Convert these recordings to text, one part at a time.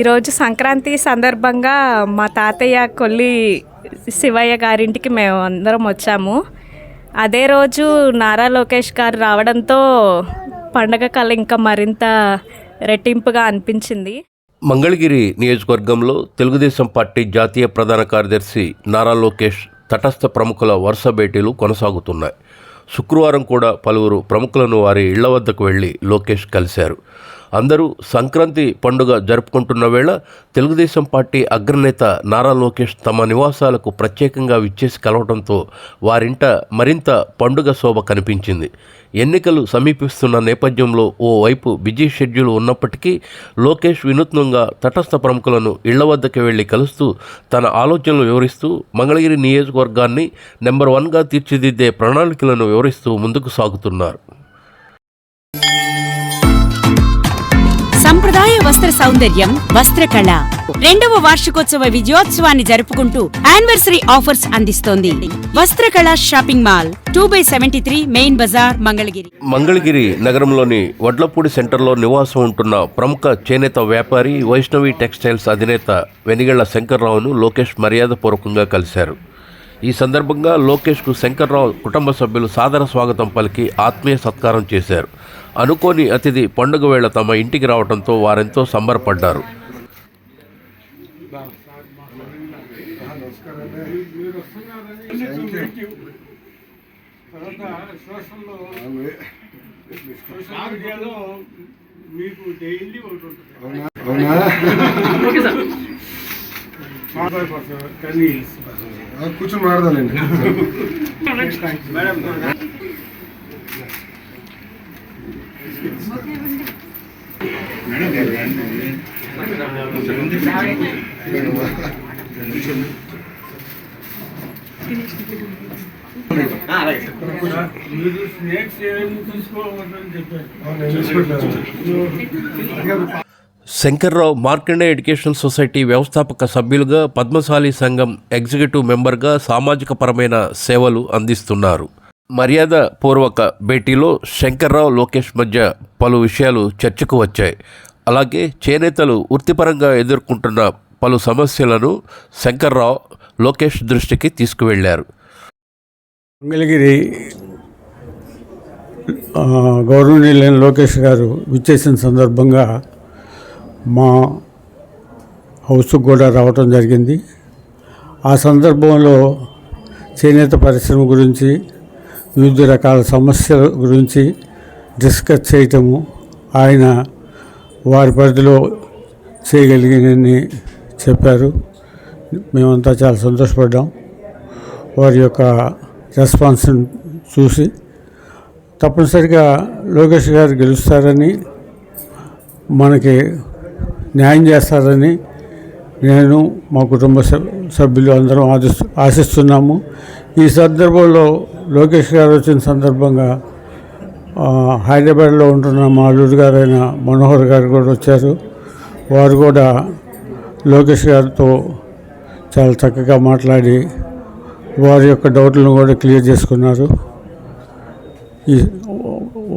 ఈరోజు సంక్రాంతి సందర్భంగా మా తాతయ్య కొల్లి శివయ్య గారింటికి మేము అందరం వచ్చాము. అదే రోజు నారా లోకేష్ గారు రావడంతో పండగ కళ ఇంకా మరింత రెట్టింపుగా అనిపించింది. మంగళగిరి నియోజకవర్గంలో తెలుగుదేశం పార్టీ జాతీయ ప్రధాన కార్యదర్శి నారా లోకేష్ తటస్థ ప్రముఖుల వరుస భేటీలు కొనసాగుతున్నాయి. శుక్రవారం కూడా పలువురు ప్రముఖులను వారి ఇళ్ళ వద్దకు వెళ్ళి లోకేష్ కలిశారు. అందరూ సంక్రాంతి పండుగ జరుపుకుంటున్న వేళ తెలుగుదేశం పార్టీ అగ్రనేత నారా లోకేష్ తమ నివాసాలకు ప్రత్యేకంగా విచ్చేసి కలవడంతో వారింట మరింత పండుగ శోభ కనిపించింది. ఎన్నికలు సమీపిస్తున్న నేపథ్యంలో ఓ వైపు బిజీ షెడ్యూల్ ఉన్నప్పటికీ లోకేష్ వినూత్నంగా తటస్థ ప్రముఖులను ఇళ్ళ వద్దకు వెళ్ళి కలుస్తూ తన ఆలోచనలు వివరిస్తూ మంగళగిరి నియోజకవర్గాన్ని నెంబర్ వన్గా తీర్చిదిద్దే ప్రణాళికలను వివరిస్తూ ముందుకు సాగుతున్నారు. సంప్రదాయ వస్త్ర సౌందర్యం వస్త్రకళ రెండవ వార్షికోత్సవ విజయోత్సవాన్ని జరుపుకుంటూ యానివర్సరీ ఆఫర్స్ అందిస్తోంది. Vastrakala shopping mall two by seventy three main bazaar Mangalagiri. Mangalagiri నగరంలోని వడ్లపూడి సెంటర్లో నివాసం ఉంటున్న ప్రముఖ చేనేత వ్యాపారి వైష్ణవి టెక్స్టైల్స్ అధినేత వెనిగళ్ళ శంకర్రావును లోకేష్ మర్యాదపూర్వకంగా కలిశారు. ఈ సందర్భంగా లోకేష్కు శంకర్రావు కుటుంబ సభ్యులు సాదర స్వాగతం పలికి ఆత్మీయ సత్కారం చేశారు. అనుకోని అతిథి పండుగ వేళ తమ ఇంటికి రావడంతో వారెంతో సంబరపడ్డారు. మీకు డైలీ ఒకటి ఉంటుంది కూర్చొని మాడదానండి మీరు స్నేక్స్ ఏమి తీసుకోవద్దని చెప్పారు శంకర్రావు మార్కండే ఎడ్యుకేషనల్ సొసైటీ వ్యవస్థాపక సభ్యులుగా పద్మశాలి సంఘం ఎగ్జిక్యూటివ్ మెంబర్గా సామాజిక పరమైన సేవలు అందిస్తున్నారు. మర్యాద పూర్వక భేటీలో శంకర్రావు లోకేష్ మధ్య పలు విషయాలు చర్చకు వచ్చాయి. అలాగే చేనేతలు వృత్తిపరంగా ఎదుర్కొంటున్న పలు సమస్యలను శంకర్రావు లోకేష్ దృష్టికి తీసుకువెళ్ళారు మంగళగిరి గౌరవనీయులైన లోకేష్ గారు విచ్చేసిన సందర్భంగా మా హౌస్కు కూడా రావటం జరిగింది. ఆ సందర్భంలో చేనేత పరిశ్రమ గురించి వివిధ రకాల సమస్యల గురించి డిస్కస్ చేయటము ఆయన వారి పరిధిలో చేయగలిగినని చెప్పారు. మేమంతా చాలా సంతోషపడ్డాం. వారి యొక్క రెస్పాన్స్ని చూసి తప్పనిసరిగా లోకేష్ గారు గెలుస్తారని మనకి న్యాయం చేస్తారని నేను మా కుటుంబ సభ్యులు అందరం ఆశిస్తున్నాము. ఈ సందర్భంలో లోకేష్ గారు వచ్చిన సందర్భంగా హైదరాబాద్లో ఉంటున్న మా అల్లుడు గారైన మనోహర్ గారు కూడా వచ్చారు. వారు కూడా లోకేష్ గారితో చాలా చక్కగా మాట్లాడి వారి యొక్క డౌట్లను కూడా క్లియర్ చేసుకున్నారు. ఈ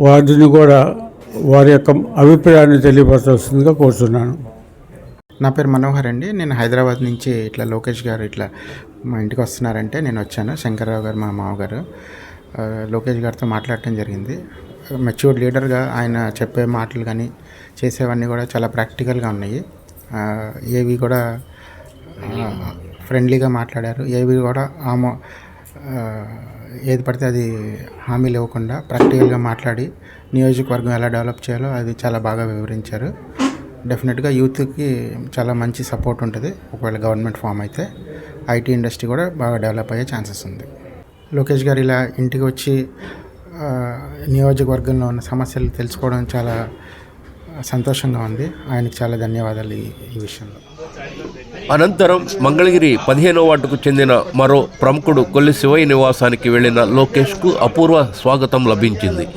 వారిని కూడా వారి యొక్క అభిప్రాయాన్ని తెలియపరచవలసిందిగా కోరుతున్నాను నా పేరు మనోహర్ అండి. నేను హైదరాబాద్ నుంచి ఇట్లా లోకేష్ గారు ఇట్లా మా ఇంటికి వస్తున్నారంటే నేను వచ్చాను. శంకర్రావు గారు మా మామగారు లోకేష్ గారితో మాట్లాడటం జరిగింది. మెచ్యూర్డ్ లీడర్గా ఆయన చెప్పే మాటలు కానీ చేసేవన్నీ కూడా చాలా ప్రాక్టికల్గా ఉన్నాయి. ఏవి కూడా ఫ్రెండ్లీగా మాట్లాడారు. ఏవి కూడా ఆమో ఏది పడితే అది హామీలు ఇవ్వకుండా ప్రాక్టికల్గా మాట్లాడి నియోజకవర్గం ఎలా డెవలప్ చేయాలో అది చాలా బాగా వివరించారు. డెఫినెట్గా యూత్కి చాలా మంచి సపోర్ట్ ఉంటుంది. ఒకవేళ గవర్నమెంట్ ఫామ్ అయితే ఐటీ ఇండస్ట్రీ కూడా బాగా డెవలప్ అయ్యే ఛాన్సెస్ ఉంది. లోకేష్ గారు ఇలా ఇంటికి వచ్చి నియోజకవర్గంలో ఉన్న సమస్యలు తెలుసుకోవడం చాలా సంతోషంగా ఉంది. ఆయనకు చాలా ధన్యవాదాలు ఈ విషయంలో. అనంతరం మంగళగిరి పదిహేనో వార్డుకు చెందిన మరో ప్రముఖుడు కొల్లి శివయ్య నివాసానికి వెళ్ళిన లోకేష్కు అపూర్వ స్వాగతం లభించింది.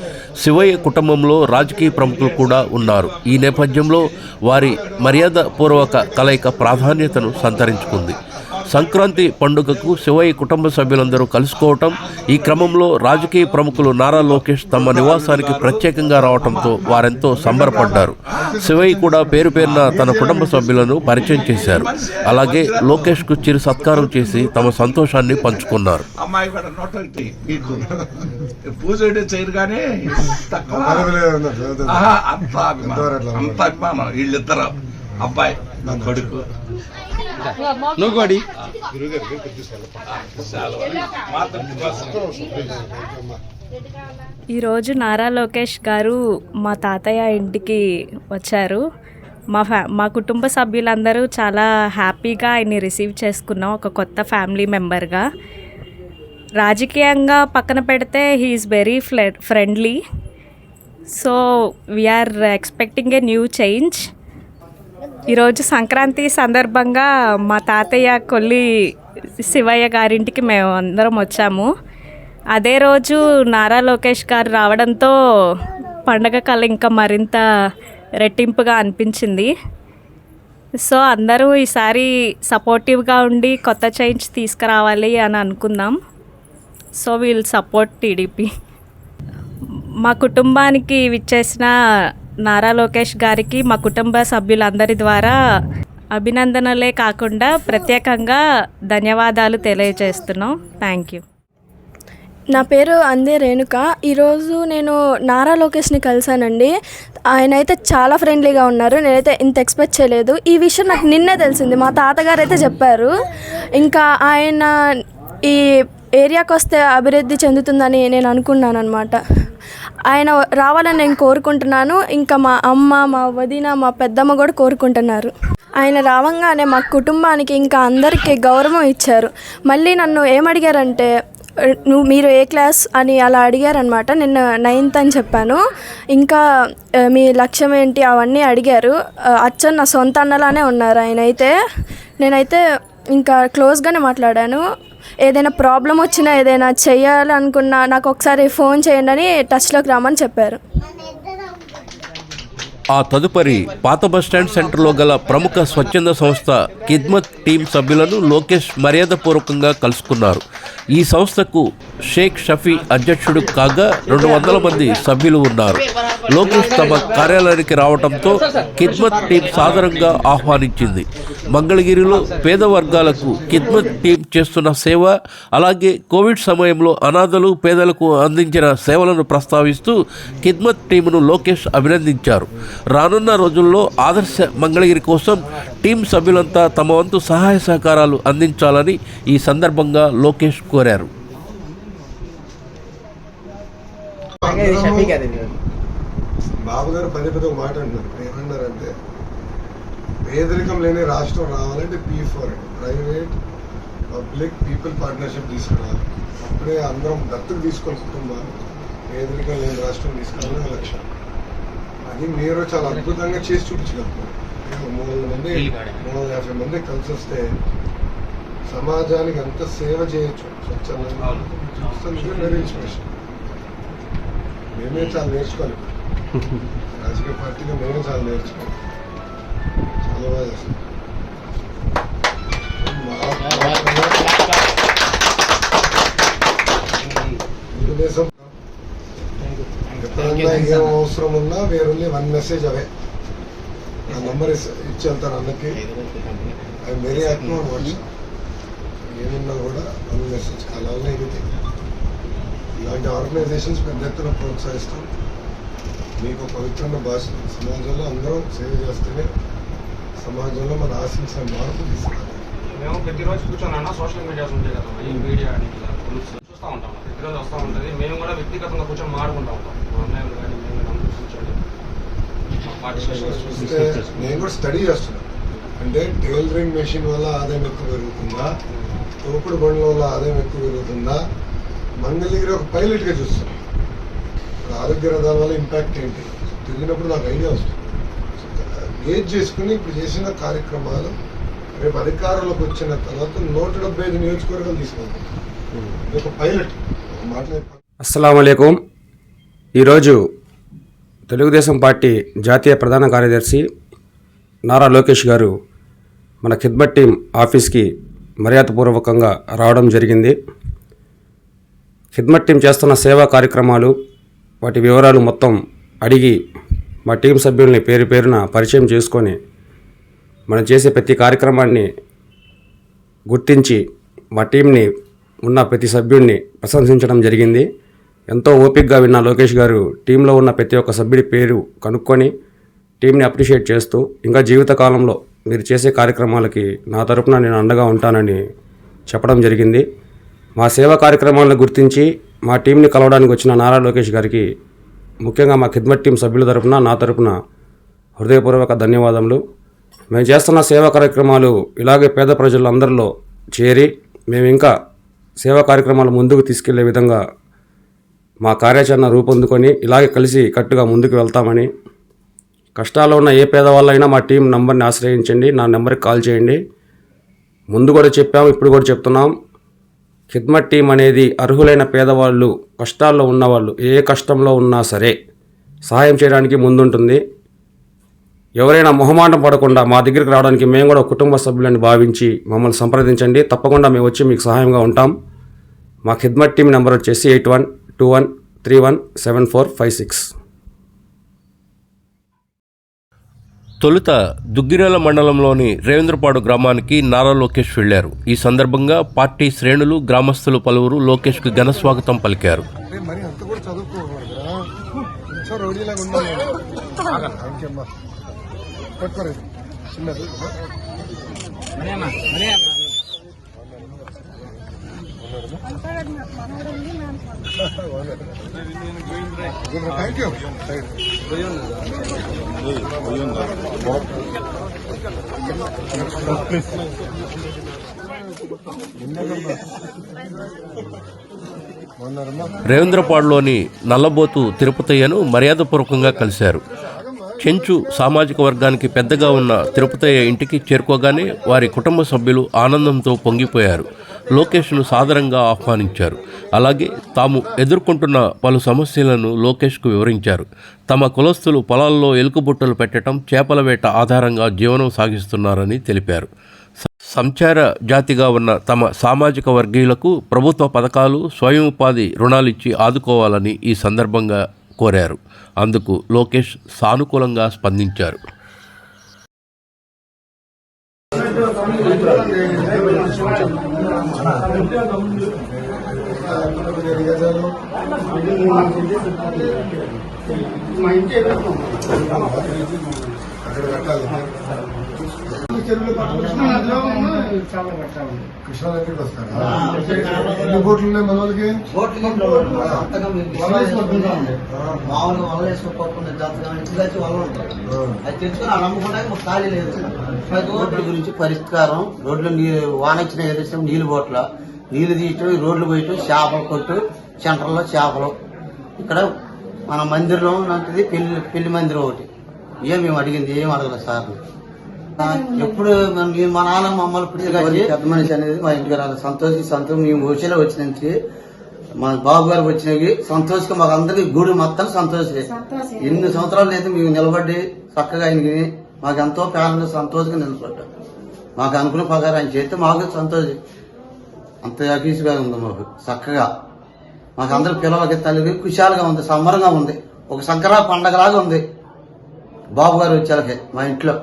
శివయ్య కుటుంబంలో రాజకీయ ప్రముఖులు కూడా ఉన్నారు. ఈ నేపథ్యంలో వారి మర్యాదపూర్వక కలయిక ప్రాధాన్యతను సంతరించుకుంది. సంక్రాంతి పండుగకు శివయ్య కుటుంబ సభ్యులందరూ కలుసుకోవటం ఈ క్రమంలో రాజకీయ ప్రముఖులు నారా లోకేష్ తమ నివాసానికి ప్రత్యేకంగా రావడంతో వారెంతో సంబరపడ్డారు. శివయ్య కూడా పేరు పేరున తన కుటుంబ సభ్యులను పరిచయం చేశారు. అలాగే లోకేష్కు చిరు సత్కారం చేసి తమ సంతోషాన్ని పంచుకున్నారు. అంత అభిమానం. వీళ్ళిద్దరు అబ్బాయి నా ఈరోజు నారా లోకేష్ గారు మా తాతయ్య ఇంటికి వచ్చారు. మా ఫ్యా మా కుటుంబ సభ్యులందరూ చాలా హ్యాపీగా ఆయన్ని రిసీవ్ చేసుకున్నాం ఒక కొత్త ఫ్యామిలీ మెంబర్గా. రాజకీయంగా పక్కన పెడితే he is very ఫ్లె friendly. So we are expecting a new change. ఈరోజు సంక్రాంతి సందర్భంగా మా తాతయ్య కొల్లి శివయ్య గారింటికి మేము అందరం వచ్చాము. అదే రోజు నారా లోకేష్ గారు రావడంతో పండగ కళ ఇంకా మరింత రెట్టింపుగా అనిపించింది. సో అందరూ ఈసారి సపోర్టివ్గా ఉండి కొత్త చేంజ్ తీసుకురావాలి అని అనుకుందాం. So we'll support TDP. మా కుటుంబానికి విచ్చేసిన నారా లోకేష్ గారికి మా కుటుంబ సభ్యులందరి ద్వారా అభినందనలే కాకుండా ప్రత్యేకంగా ధన్యవాదాలు తెలియజేస్తున్నాం. థ్యాంక్ యూ నా పేరు అందే రేణుక. ఈరోజు నేను నారా లోకేష్ని కలిశానండి. ఆయన అయితే చాలా ఫ్రెండ్లీగా ఉన్నారు. నేనైతే ఇంత ఎక్స్పెక్ట్ చేయలేదు. ఈ విషయం నాకు నిన్నే తెలిసింది. మా తాతగారు అయితే చెప్పారు. ఇంకా ఆయన ఈ ఏరియాకి వస్తే అభివృద్ధి చెందుతుందని నేను అనుకున్నాను అనమాట ఆయన రావాలని నేను కోరుకుంటున్నాను. ఇంకా మా అమ్మ మా వదిన మా పెద్దమ్మ కూడా కోరుకుంటున్నారు. ఆయన రావంగానే మా కుటుంబానికి ఇంకా అందరికీ గౌరవం ఇచ్చారు. మళ్ళీ నన్ను ఏమడిగారంటే నువ్వు మీరు ఏ క్లాస్? అని అలా అడిగారనమాట నిన్న నైన్త్ అని చెప్పాను. ఇంకా మీ లక్ష్యం ఏంటి? అవన్నీ అడిగారు. అచ్చన్ నా సొంత అన్నలానే ఉన్నారు ఆయన అయితే. నేనైతే ఇంకా క్లోజ్గానే మాట్లాడాను. ఏదైనా ప్రాబ్లం వచ్చినా ఏదైనా చేయాలనుకున్నా నాకు ఒకసారి ఫోన్ చేయండి అని టచ్లోకి రమ్మని చెప్పారు. ఆ తదుపరి పాత బస్టాండ్ సెంటర్లో గల ప్రముఖ స్వచ్ఛంద సంస్థ కిద్మత్ టీం సభ్యులను లోకేష్ మర్యాదపూర్వకంగా కలుసుకున్నారు. ఈ సంస్థకు షేక్ షఫీ అధ్యక్షుడు కాగా రెండు వందల మంది సభ్యులు ఉన్నారు. లోకేష్ తమ కార్యాలయానికి రావడంతో కిద్మత్ టీం సాదరంగా ఆహ్వానించింది. మంగళగిరిలో పేద వర్గాలకు కిద్మత్ టీం చేస్తున్న సేవ అలాగే కోవిడ్ సమయంలో అనాథలు పేదలకు అందించిన సేవలను ప్రస్తావిస్తూ కిద్మత్ టీమును లోకేష్ అభినందించారు. రానున్న రోజుల్లో ఆదర్శ మంగళగిరి కోసం టీం సభ్యులంతా తమ వంతు సహాయ సహకారాలు అందించాలని ఈ సందర్భంగా లోకేష్ కోరారు. బాబు గారు పదే పదే ఒక మాట అంటున్నారు. ఏమన్నారంటే పేదరికం లేని రాష్ట్రం రావాలంటే P four private public people partnership తీసుకురావాలి. అప్పుడే అందరం దత్తు తీసుకొని కుటుంబాలు పేదరికం లేని రాష్ట్రం తీసుకురావాలని లక్ష్యం. అది మీరు చాలా అద్భుతంగా చేసి చూపించగలుగుతారు. మూడు వందల మంది మూడు వందల యాభై మంది కలిసి వస్తే సమాజానికి అంత సేవ చేయొచ్చు. స్వచ్ఛందంగా చూపిస్తుంది వెరీ ఇన్స్పిరేషన్ మేమే చాలా నేర్చుకోవాలి. రాజకీయ పార్టీగా మేమే చాలా నేర్చుకోవాలి. తెలుగుదేశం ఎప్పుడన్నా ఏం అవసరం ఉన్నా వేరుంది వన్ మెసేజ్ అవే నా నంబర్ ఇచ్చి వెళ్తాను అన్నకి I very active on WhatsApp ఏమున్నా కూడా వన్ మెసేజ్ అలాగే ఇది ఇలాంటి ఆర్గనైజేషన్స్ పెద్ద ఎత్తున ప్రోత్సహిస్తాం మీకు పవిత్రమైన భాష సమాజంలో అందరం సేవ చేస్తేనే సమాజంలో మన ఆశించిన మార్పు తీసుకురావాలి. మేము ప్రతిరోజు కూర్చొని అన్న సోషల్ మీడియాస్ ఉంటాయి కదా ఈ మీడియా అని ఇలా గ్రూప్స్ చూస్తూ ఉంటాం. ప్రతిరోజు వస్తూ ఉంటుంది. మేము కూడా వ్యక్తిగతంగా కూర్చొని మాట్లాడుకుంటూ ఉంటాం. మా అన్నయ్యలు కానీ మేము అందరూ కూర్చొని చూస్తే నేను కూడా స్టడీ చేస్తున్నాను అంటే టైలరింగ్ మెషిన్ వల్ల ఆదాయం ఎక్కువ పెరుగుతుందా? తోపుడు బండ్ల వల్ల ఆదాయం ఎక్కువ పెరుగుతుందా? మంగళగిరి ఒక పైలట్గా చూస్తున్నాను ఇప్పుడు ఆరోగ్య రథాల వల్ల ఇంపాక్ట్ ఏంటి? తిరిగినప్పుడు నాకు ఐడియా వస్తుంది. గేజ్ చేసుకుని ఇప్పుడు చేసిన కార్యక్రమాలు రేపు అధికారంలోకి వచ్చిన తర్వాత నూట డెబ్బై ఐదు నియోజకవర్గాలు తీసుకుంటాం ఒక పైలట్ ఒక అస్సలం అయికం ఈరోజు తెలుగుదేశం పార్టీ జాతీయ ప్రధాన కార్యదర్శి నారా లోకేష్ గారు మన ఖిద్మత్ టీం ఆఫీస్కి మర్యాదపూర్వకంగా రావడం జరిగింది. ఖిద్మత్ టీం చేస్తున్న సేవా కార్యక్రమాలు వాటి వివరాలు మొత్తం అడిగి మా టీం సభ్యుల్ని పేరు పేరున పరిచయం చేసుకొని మనం చేసే ప్రతి కార్యక్రమాన్ని గుర్తించి మా టీంని ఉన్న ప్రతి సభ్యుడిని ప్రశంసించడం జరిగింది. ఎంతో ఓపికగా విన్న లోకేష్ గారు టీంలో ఉన్న ప్రతి ఒక్క సభ్యుడి పేరు కనుక్కొని టీంని అప్రిషియేట్ చేస్తూ ఇంకా జీవితకాలంలో మీరు చేసే కార్యక్రమాలకి నా తరపున నేను అండగా ఉంటానని చెప్పడం జరిగింది. మా సేవా కార్యక్రమాలను గుర్తించి మా టీంని కలవడానికి వచ్చిన నారా లోకేష్ గారికి ముఖ్యంగా మా ఖిద్మత్ టీం సభ్యుల తరపున నా తరపున హృదయపూర్వక ధన్యవాదములు. మేము చేస్తున్న సేవా కార్యక్రమాలు ఇలాగే పేద ప్రజలందరిలో చేరి మేము ఇంకా సేవా కార్యక్రమాలు ముందుకు తీసుకెళ్ళే విధంగా మా కార్యాచరణ రూపొందుకొని ఇలాగే కలిసి కట్టుగా ముందుకు వెళ్తామని. కష్టాల్లో ఉన్న ఏ పేదవాళ్ళైనా మా టీం నెంబర్ని ఆశ్రయించండి నా నెంబర్కి కాల్ చేయండి. ముందు కూడా చెప్పాము ఇప్పుడు కూడా చెప్తున్నాం. ఖిద్మత్ టీం అనేది అర్హులైన పేదవాళ్ళు కష్టాల్లో ఉన్నవాళ్ళు ఏ కష్టంలో ఉన్నా సరే సహాయం చేయడానికి ముందుంటుంది. ఎవరైనా మొహమాటం పడకుండా మా దగ్గరికి రావడానికి మేము కూడా కుటుంబ సభ్యులని భావించి మమ్మల్ని సంప్రదించండి. తప్పకుండా మేము వచ్చి మీకు సహాయంగా ఉంటాం. మా ఖిద్మత్ టీం నెంబర్ వచ్చేసి eight one two one three one seven four five six. తొలుత దుగ్గిరేల మండలంలోని రేవేంద్రపాడు గ్రామానికి నారా లోకేష్ వెళ్ళారు. ఈ సందర్భంగా పార్టీ శ్రేణులు గ్రామస్తులు పలువురు లోకేష్కు ఘన స్వాగతం పలికారు. అంటే మరి అంత కూడా చదువుకోకూడదురా కొంచెం రౌడీలాగా ఉండాలి ఇంకేమ్మా పట్టుకోలేదు చిన్నది థ్యాంక్ యూ రేవేంద్రపాడులోని నల్లబోతు తిరుపతయ్యను మర్యాదపూర్వకంగా కలిశారు. చెంచు సామాజిక వర్గానికి పెద్దగా ఉన్న తిరుపతయ్య ఇంటికి చేరుకోగానే వారి కుటుంబ సభ్యులు ఆనందంతో పొంగిపోయారు. లోకేష్ను సాదరంగా ఆహ్వానించారు. అలాగే తాము ఎదుర్కొంటున్న పలు సమస్యలను లోకేష్కు వివరించారు. తమ కులస్తులు పొలాల్లో ఎలుకబుట్టలు పెట్టడం చేపల వేట ఆధారంగా జీవనం సాగిస్తున్నారని తెలిపారు. సంచార జాతిగా ఉన్న తమ సామాజిక వర్గీయులకు ప్రభుత్వ పథకాలు స్వయం ఉపాధి రుణాలిచ్చి ఆదుకోవాలని ఈ సందర్భంగా కోరారు. అందుకు లోకేష్ సానుకూలంగా స్పందించారు. కృష్ణా దగ్గరికి వస్తారా? ఎన్ని బోట్లు ఉన్నాయి మన వాళ్ళకి మామూలుగా వలలు వేసుకోకుండా జాతకం వలలు అది నమ్ముకోవడానికి మాకు ఖాళీ లేదు. రోడ్ల గురించి పరిష్కారం రోడ్లు నీళ్ళు వాన వచ్చిన ఏదైతే నీళ్ళు బోట్ల. నీళ్ళు తీయటం ఈ రోడ్లు పోయటం చేపలు కొట్టు సెంటర్లో చేపలు. ఇక్కడ మన మందిరంలో ఉన్నది పెళ్ళి పెళ్ళి మందిరం ఒకటి. ఏం మేము అడిగింది ఏం అడగలేదు సార్ ఎప్పుడు మా నాన్న మమ్మల్ని ఇప్పుడు పెద్ద మనిషి అనేది మా ఇంటికి రాలేదు. సంతోషి సంతోషం మేము వచ్చేలా వచ్చిన నుంచి మా బాబు గారు వచ్చినవి సంతోషంగా మాకు అందరికి గుడి మొత్తం సంతోషమే. ఎన్ని సంవత్సరాలు లేదు మేము నిలబడి చక్కగా ఆయనకి మాకు ఎంతో ప్రేమ సంతోషంగా నిలబడ్డాం. మాకు అనుకున్న ప్రకారం ఆయన చేస్తే మాకు సంతోషం అంత అఫీసుగా ఉంది మాకు చక్కగా. మాకు అందరి పిల్లలకి తల్లికి కుశాలుగా ఉంది సంబరంగా ఉంది. ఒక సంక్రా పండగలాగా ఉంది. బాబు గారు వచ్చేలకి మా ఇంట్లో.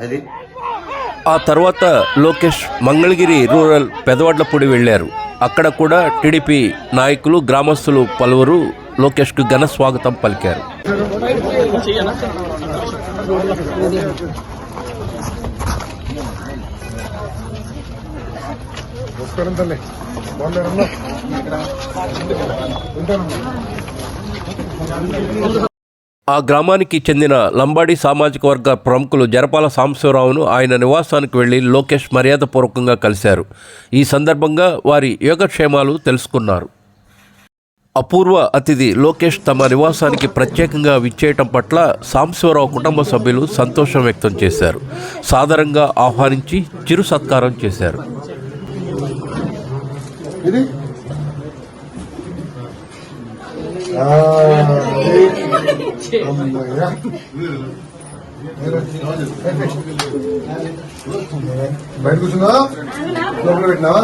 అది? ఆ తర్వాత లోకేష్ మంగళగిరి రూరల్ పెదవాడ్లపూడి వెళ్ళారు అక్కడ కూడా టీడీపీ నాయకులు గ్రామస్తులు పలువురు లోకేష్కు ఘన స్వాగతం పలికారు. ఆ గ్రామానికి చెందిన లంబాడి సామాజిక వర్గ ప్రముఖులు జరపాల సాంబశివరావును ఆయన నివాసానికి వెళ్ళి లోకేష్ మర్యాదపూర్వకంగా కలిశారు. ఈ సందర్భంగా వారి యోగక్షేమాలు తెలుసుకున్నారు. అపూర్వ అతిథి లోకేష్ తమ నివాసానికి ప్రత్యేకంగా విచ్చేయటం పట్ల సాంబశివరావు కుటుంబ సభ్యులు సంతోషం వ్యక్తం చేశారు. సాదరంగా ఆహ్వానించి చిరు సత్కారం చేశారు ఇది ఆ, అమ్మయ్య. బయట కూర్చున్నా లోపల పెట్టినావా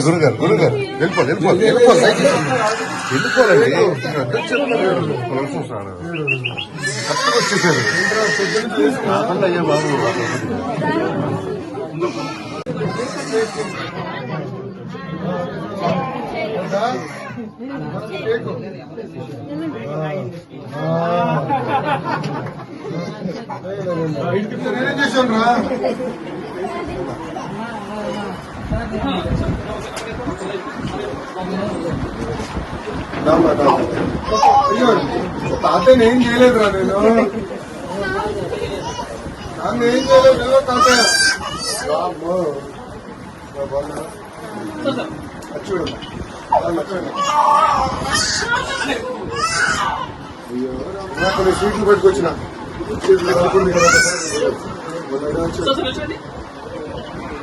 గురుగారు గురుగారు వెళ్ళిపోదు వెళ్ళిపోదు వెళ్ళిపోదు వెళ్ళిపోదండి కరెక్ట్గా వచ్చేసారు అయ్యా బాబు నేనేం చేశాను రా అయ్యో తాత ఏం చేయలేదురా నేను నన్ను ఏం చేయలేదు కదా తాత అమ్మో. నా బాగున్నా? అది చూడు. అయ్యో, కొన్ని స్వీట్లు పెట్టుకొచ్చిన. వచ్చి.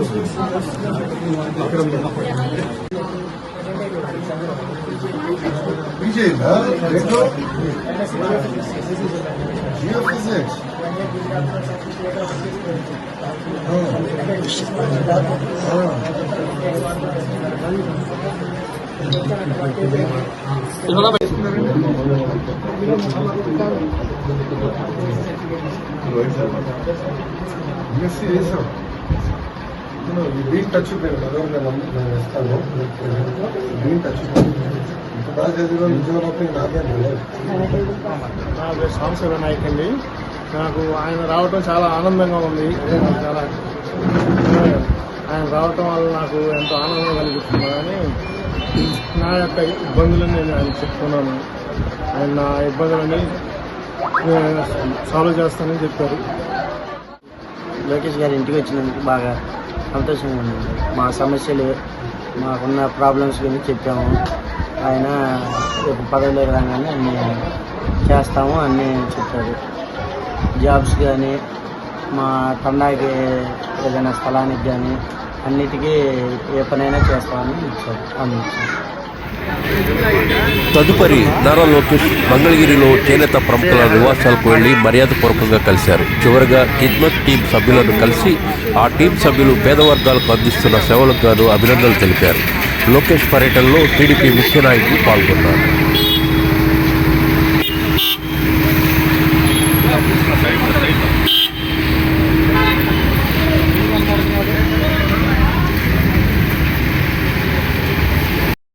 లేదు. ఆఫీస్ రా. అక్కడ ఉంది. విజయ్దా రేట్లో జియో ఫిజిక్స్ బీన్ టచ్ నేను నేను ఇస్తాను టచ్ ఇంత బాగా నాకే నా పేరు సాంబశివ నాయక్ అండి. నాకు ఆయన రావటం చాలా ఆనందంగా ఉంది. చాలా ఆయన రావటం వల్ల నాకు ఎంతో ఆనందం కలిగిస్తుంది కానీ నా యొక్క ఇబ్బందులను నేను ఆయన చెప్తున్నాను. ఆయన నా ఇబ్బందులని నేను సాల్వ్ చేస్తానని చెప్పారు. లోకేష్ గారి ఇంటికి వచ్చినందుకు బాగా సంతోషంగా ఉంది. మా సమస్యలు మాకున్న ప్రాబ్లమ్స్ గురించి చెప్పాము. ఆయన రేపు పదవిలో రాగానే అన్నీ చేస్తాము అన్నీ చెప్పారు. జాబ్స్ కానీ మా తండాకి ఏదైనా స్థలానికి కానీ అన్నిటికీ ఏ పనైనా చేస్తామని ఇచ్చారు. అందించారు. తదుపరి నారా లోకేష్ మంగళగిరిలో చేనేత ప్రముఖుల నివాసాలకు వెళ్ళి మర్యాదపూర్వకంగా కలిశారు. చివరిగా కిద్మత్ టీం సభ్యులను కలిసి ఆ టీం సభ్యులు పేదవర్గాలకు అందిస్తున్న సేవలకు గాను అభినందనలు తెలిపారు. లోకేష్ పర్యటనలో టీడీపీ ముఖ్య నాయకులు పాల్గొన్నారు.